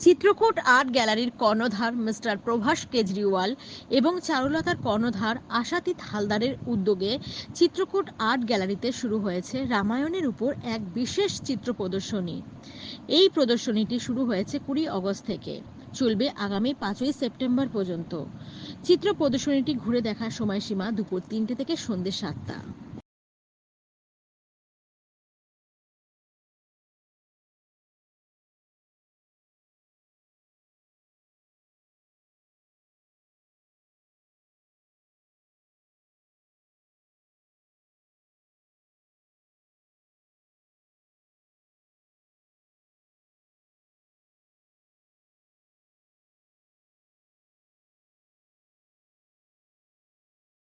Chitrakoot art গ্যালারির কর্ণধার mister Prabhas Kejriwal এবং চারুলতার কর্ণধার আশাতীত হালদারের উদ্যোগে চিত্রকূট আর্ট গ্যালারিতে শুরু হয়েছে রামায়ণের উপর এক বিশেষ চিত্র প্রদর্শনী। এই প্রদর্শনীটি শুরু হয়েছে কুড়ি অগস্ট থেকে। চলবে আগামী পাঁচই সেপ্টেম্বর পর্যন্ত। চিত্র প্রদর্শনীটি ঘুরে দেখার সময়সীমা দুপুর তিনটে থেকে সন্ধ্যে সাতটা।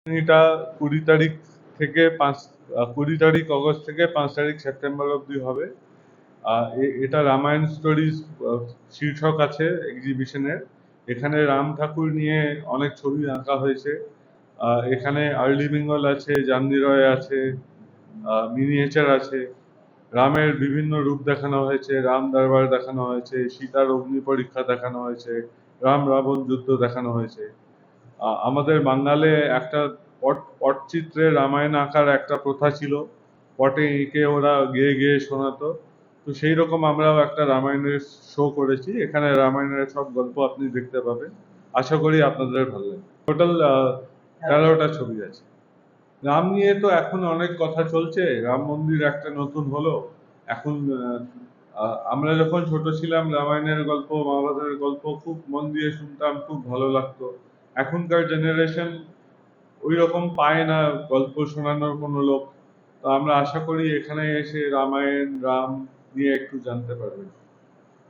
এটা কুড়ি তারিখ থেকে পাঁচ কুড়ি তারিখ অগস্ট থেকে পাঁচ তারিখ সেপ্টেম্বর অবধি হবে। এটা রামায়ণ স্টোরিজ শীর্ষক আছে এক্সিবিশনের এখানে রাম ঠাকুর নিয়ে অনেক ছবি আঁকা হয়েছে। এখানে আর্লি বেঙ্গল আছে জামনি রয় আছে মিনিয়েচার আছে। রামের বিভিন্ন রূপ দেখানো হয়েছে, রাম দরবার দেখানো হয়েছে, সীতার অগ্নি পরীক্ষা দেখানো হয়েছে, রাম রাবণ যুদ্ধ দেখানো হয়েছে। আমাদের বাঙালে একটা পট পটচিত্রে রামায়ণ আঁকার একটা প্রথা ছিল। পটে এঁকে ওরা গেয়ে গেয়ে শোনাতো। তো সেই রকম আমরাও একটা রামায়ণের শো করেছি। এখানে রামায়ণের সব গল্প আপনি দেখতে পাবেন। আশা করি আপনাদের ভালো লাগবে। টোটাল তেরোটা ছবি আছে। রাম নিয়ে তো এখন অনেক কথা চলছে। রাম মন্দির একটা নতুন হলো। এখন আমরা যখন ছোট ছিলাম, রামায়ণের গল্প, মহাভারতের গল্প খুব মন দিয়ে শুনতাম, খুব ভালো লাগতো। এখনকার জেনারেশন ওই রকম পায় না গল্প শোনানোর কোনো লোক। তো আমরা আশা করি এখানে এসে রামায়ণ, রাম নিয়ে একটু জানতে পারবেন।